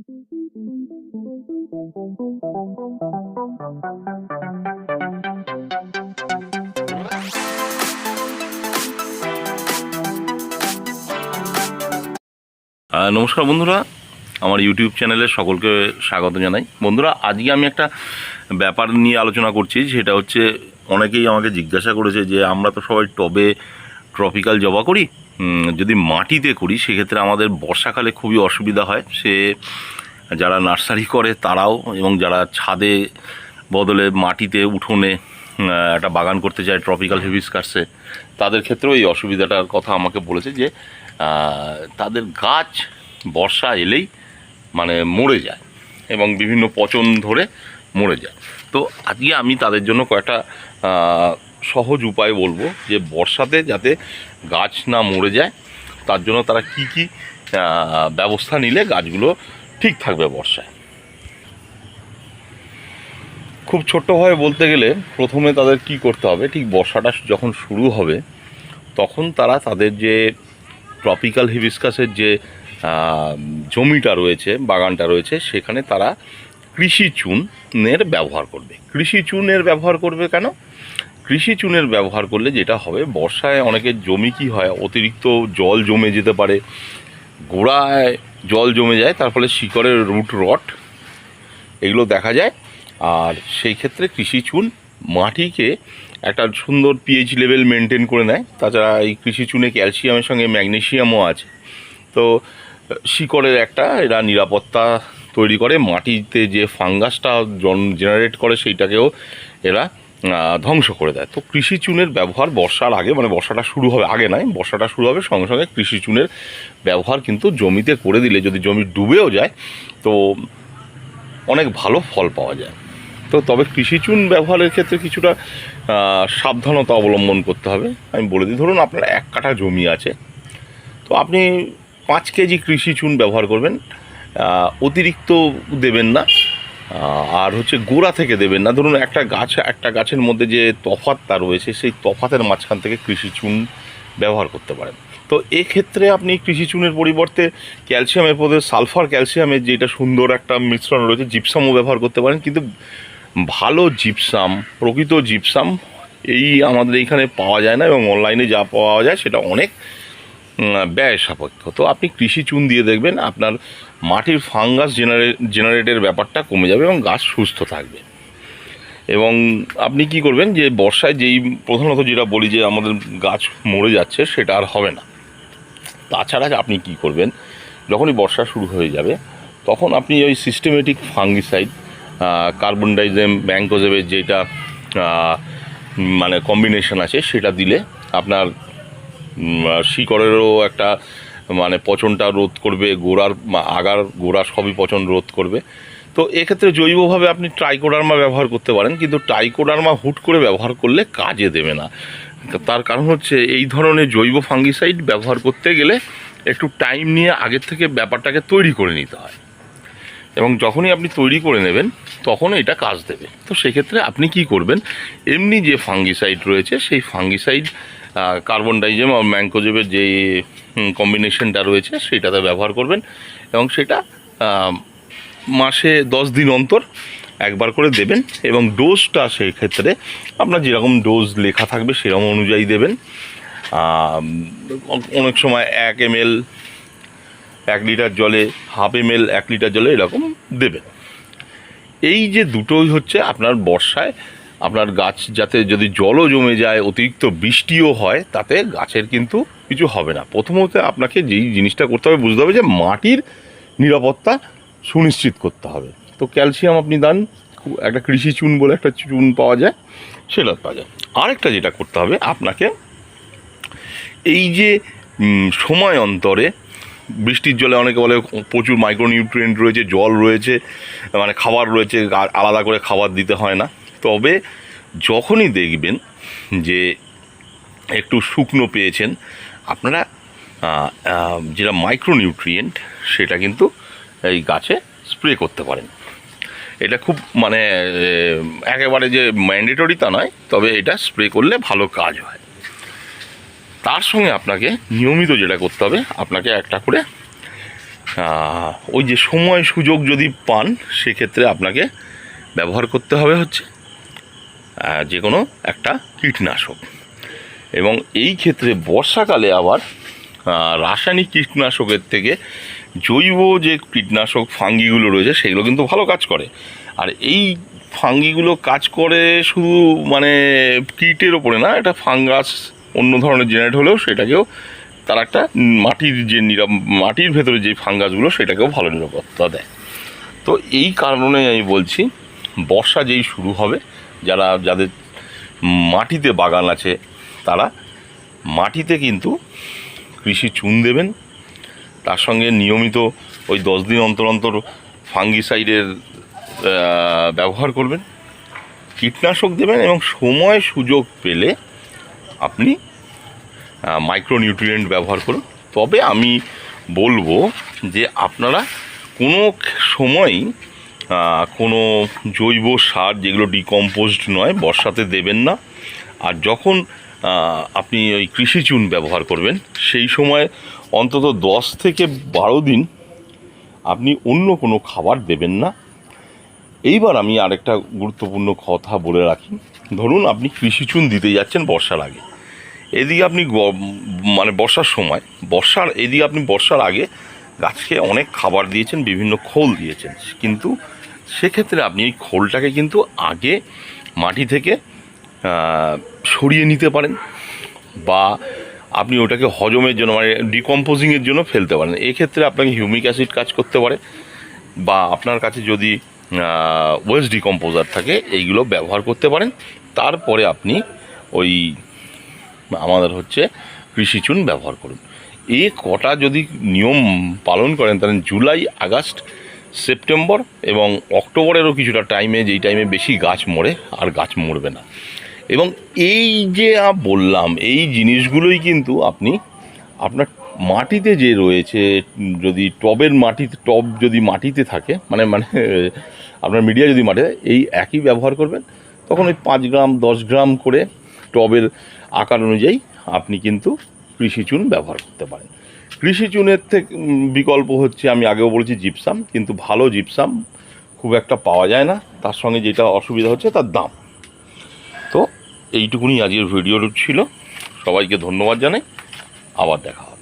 নমস্কার বন্ধুরা, আমার ইউটিউব চ্যানেলে সকলকে স্বাগত জানাই। বন্ধুরা, আজকে আমি একটা ব্যাপার নিয়ে আলোচনা করছি, সেটা হচ্ছে অনেকেই আমাকে জিজ্ঞাসা করেছে যে আমরা তো সবাই টবে ট্রপিক্যাল জবা করি যদি মাটিতে করি, সেক্ষেত্রে আমাদের বর্ষাকালে খুবই অসুবিধা হয়। সে যারা নার্সারি করে, তারাও এবং যারা ছাদে বদলে মাটিতে উঠোনে একটা বাগান করতে চায় ট্রপিক্যাল হিবিস্কার্সে তাদের ক্ষেত্রেও এই অসুবিধাটার কথা আমাকে বলেছে যে তাদের গাছ বর্ষা এলেই মানে মরে যায় এবং বিভিন্ন পচন ধরে মরে যায়। তো আজকে আমি তাদের জন্য কয়েকটা সহজ উপায় বলব যে বর্ষাতে যাতে গাছ না মরে যায়, তার জন্য তারা কি কি ব্যবস্থা নিলে গাছগুলো ঠিক থাকবে বর্ষায়। খুব ছোট্টভাবে বলতে গেলে প্রথমে তাদের কি করতে হবে, ঠিক বর্ষাটা যখন শুরু হবে, তখন তারা তাদের যে ট্রপিক্যাল হিবিস্কাসের যে জমিটা রয়েছে, বাগানটা রয়েছে, সেখানে তারা কৃষি চুনের ব্যবহার করবে। কৃষি চুনের ব্যবহার করবে কেন? কৃষি চুনের ব্যবহার করলে যেটা হবে, বর্ষায় অনেকের জমি কি হয়, অতিরিক্ত জল জমে যেতে পারে, গোড়ায় জল জমে যায়, তার ফলে শিকড়ের রুট রট, এগুলো দেখা যায়। আর সেই ক্ষেত্রে কৃষি চুন মাটিকে একটা সুন্দর পিএইচ লেভেল মেনটেন করে নেয়। তাছাড়া এই কৃষি চুনে ক্যালসিয়ামের সঙ্গে ম্যাগনেসিয়ামও আছে। তো, শিকড়ের একটা এরা নিরাপত্তা তৈরি করে, মাটিতে যে ফাঙ্গাসটা জন জেনারেট করে, সেইটাকেও এরা ধ্বংস করে দেয়। তো কৃষি চুনের ব্যবহার বর্ষার আগে মানে বর্ষাটা শুরু হবে আগে নয় বর্ষাটা শুরু হবে সঙ্গে সঙ্গে কৃষি চুনের ব্যবহার কিন্তু জমিতে করে দিলে, যদি জমি ডুবেও যায়, তো অনেক ভালো ফল পাওয়া যায়। তো তবে কৃষি চুন ব্যবহারের ক্ষেত্রে কিছুটা সাবধানতা অবলম্বন করতে হবে। আমি বলে দিই, ধরুন আপনার এক কাঠা জমি আছে, তো আপনি পাঁচ কেজি কৃষি চুন ব্যবহার করবেন অতিরিক্ত দেবেন না। আর হচ্ছে গোড়া থেকে দেবেন না। ধরুন একটা গাছ, একটা গাছের মধ্যে যে তফাতটা রয়েছে, সেই তফাতের মাঝখান থেকে কৃষি চুন ব্যবহার করতে পারেন। তো এক্ষেত্রে আপনি কৃষি চুনের পরিবর্তে ক্যালসিয়ামের পদে সালফার ক্যালসিয়ামের যেটা সুন্দর একটা মিশ্রণ রয়েছে, জিপসামও ব্যবহার করতে পারেন। কিন্তু ভালো জিপসাম, প্রকৃত জিপসাম, এই আমাদের এইখানে পাওয়া যায় না এবং অনলাইনে যা পাওয়া যায় সেটা অনেক ব্যয় সাপেক্ষ। তো আপনি কৃষি চুন দিয়ে দেখবেন আপনার মাটির ফাঙ্গাস জেনারে জেনারেটের ব্যাপারটা কমে যাবে এবং গাছ সুস্থ থাকবে। এবং আপনি কি করবেন যে বর্ষায় যেই প্রধানত যেটা বলি যে আমাদের গাছ মরে যাচ্ছে সেটা আর হবে না। তাছাড়া আপনি কি করবেন, যখনই বর্ষা শুরু হয়ে যাবে, তখন আপনি ওই সিস্টেমেটিক ফাঙ্গিসাইড কার্বন ডাইজেম ব্যাঙ্কোজেবের যেটা মানে কম্বিনেশন আছে সেটা দিলে আপনার শিকড়েরও একটা মানে পচনটা রোধ করবে, গোড়ার আগার গোড়া সবই পচন রোধ করবে। তো এক্ষেত্রে জৈবভাবে আপনি ট্রাইকোডার্মা ব্যবহার করতে পারেন, কিন্তু ট্রাইকোডার্মা হুট করে ব্যবহার করলে কাজে দেবে না। তার কারণ হচ্ছে এই ধরনের জৈব ফাঙ্গিসাইড ব্যবহার করতে গেলে একটু টাইম নিয়ে আগের থেকে ব্যাপারটাকে তৈরি করে নিতে হয়। এবং যখনই আপনি তৈরি করে নেবেন তখন এটা কাজ দেবে। তো সেক্ষেত্রে আপনি কি করবেন, এমনি যে ফাঙ্গিসাইড রয়েছে, সেই ফাঙ্গিসাইড কার্বন ডাইজেম আর ম্যাঙ্কোজেবের যে কম্বিনেশনটা রয়েছে, সেটাতে ব্যবহার করবেন। এবং সেটা মাসে দশ দিন অন্তর একবার করে দেবেন। এবং ডোজটা সেই ক্ষেত্রে আপনার যেরকম ডোজ লেখা থাকবে, সেরকম অনুযায়ী দেবেন। অনেক সময় এক এম এল এক লিটার জলে হাফ এম এল এক লিটার জলে এরকম দেবেন। এই যে দুটোই হচ্ছে আপনার বর্ষায় আপনার গাছ যাতে যদি জলও জমে যায়, অতিরিক্ত বৃষ্টিও হয়, তাতে গাছের কিন্তু কিছু হবে না। প্রথমত আপনাকে যেই জিনিসটা করতে হবে, বুঝতে হবে যে মাটির নিরাপত্তা সুনিশ্চিত করতে হবে। তো ক্যালসিয়াম আপনি দান একটা কৃষি চুন বলে একটা চুন পাওয়া যায়, সেটা পাওয়া যায়। আরেকটা যেটা করতে হবে, আপনাকে এই যে সময় অন্তরে বৃষ্টির জলে অনেকে বলে প্রচুর মাইক্রোনিউট্রিয়েন্ট রয়েছে, জল রয়েছে মানে খাবার রয়েছে আলাদা করে খাবার দিতে হয় না। তবে যখনই দেখবেন যে একটু শুকনো পেয়েছেন, আপনারা যেটা মাইক্রোনিউট্রিয়েন্ট সেটা কিন্তু এই গাছে স্প্রে করতে পারেন। এটা খুব মানে একেবারে যে ম্যান্ডেটরি তা নয়, তবে এটা স্প্রে করলে ভালো কাজ হয়। তার সঙ্গে আপনাকে নিয়মিত যেটা করতে হবে, আপনাকে একটা করে ওই যে সময় সুযোগ যদি পান, সেক্ষেত্রে আপনাকে ব্যবহার করতে হবে হচ্ছে যে কোনো একটা কীটনাশক। এবং এই ক্ষেত্রে বর্ষাকালে আবার রাসায়নিক কীটনাশকের থেকে জৈব যে কীটনাশক ফাঙ্গিগুলো রয়েছে, সেগুলো কিন্তু ভালো কাজ করে। আর এই ফাঙ্গিগুলো কাজ করে শুধু মানে কীটের ওপরে না, এটা ফাঙ্গাস অন্য ধরনের জেনারেট হলেও সেটাকেও তার একটা মাটির যে নিরাপ মাটির ভেতরে যে ফাঙ্গাসগুলো, সেটাকেও ভালো নিরাপত্তা দেয়। তো এই কারণে আমি বলছি, বর্ষা যেই শুরু হবে যারা, যাদের মাটিতে বাগান আছে, তারা মাটিতে কিন্তু কৃষি চুন দেবেন। তার সঙ্গে নিয়মিত ওই দশ দিন অন্তর অন্তর ফাঙ্গিসাইডের ব্যবহার করবেন। কীটনাশক দেবেন এবং সময় সুযোগ পেলে আপনি মাইক্রোনিউট্রিয়েন্ট ব্যবহার করুন। তবে আমি বলব যে আপনারা কোনো সময়ই কোনো জৈব সার যেগুলো ডিকম্পোজড নয়, বর্ষাতে দেবেন না। আর যখন আপনি ওই কৃষি চুন ব্যবহার করবেন, সেই সময় অন্তত দশ থেকে বারো দিন আপনি অন্য কোনো খাবার দেবেন না। এইবার আমি আরেকটা গুরুত্বপূর্ণ কথা বলে রাখি। ধরুন আপনি কৃষি চুন দিতে যাচ্ছেন বর্ষার আগে। এদিকে আপনি মানে বর্ষার সময়, বর্ষার, এদিকে আপনি বর্ষার আগে গাছকে অনেক খাবার দিয়েছেন, বিভিন্ন খোল দিয়েছেন। কিন্তু সেক্ষেত্রে আপনি এই খোলটাকে কিন্তু আগে মাটি থেকে সরিয়ে নিতে পারেন বা আপনি ওটাকে হজমের জন্য মানে ডিকম্পোজিংয়ের জন্য ফেলতে পারেন। এক্ষেত্রে আপনাকে হিউমিক অ্যাসিড কাজ করতে পারে বা আপনার কাছে যদি ওয়েস্ট ডিকম্পোজার থাকে, এইগুলো ব্যবহার করতে পারেন। তারপরে আপনি ওই আমাদের হচ্ছে কৃষি চুন ব্যবহার করুন। এ কটা যদি নিয়ম পালন করেন, তাহলে জুলাই, আগস্ট সেপ্টেম্বর এবং অক্টোবরেরও কিছুটা টাইমে যেই টাইমে বেশি গাছ মরে, আর গাছ মরবে না। এবং এই যে বললাম, এই জিনিসগুলোই কিন্তু আপনি, আপনার মাটিতে যে রয়েছে, যদি টবের মাটিতে টব যদি মাটিতে থাকে মানে মানে আপনার মিডিয়া যদি মাটিতে এই একই ব্যবহার করবেন। তখন ওই পাঁচ গ্রাম, দশ গ্রাম করে টবের আকার অনুযায়ী আপনি কিন্তু কৃষি চুন ব্যবহার করতে পারেন। কৃষি চুনের থেকে বিকল্প হচ্ছে, আমি আগেও বলেছি জিপসাম, কিন্তু ভালো জিপসাম খুব একটা পাওয়া যায় না। তার সঙ্গে যেটা অসুবিধা হচ্ছে, তার দাম। তো এইটুকুনি আজকের ভিডিওর ছিল। সবাইকে ধন্যবাদ জানাই। আবার দেখা হবে।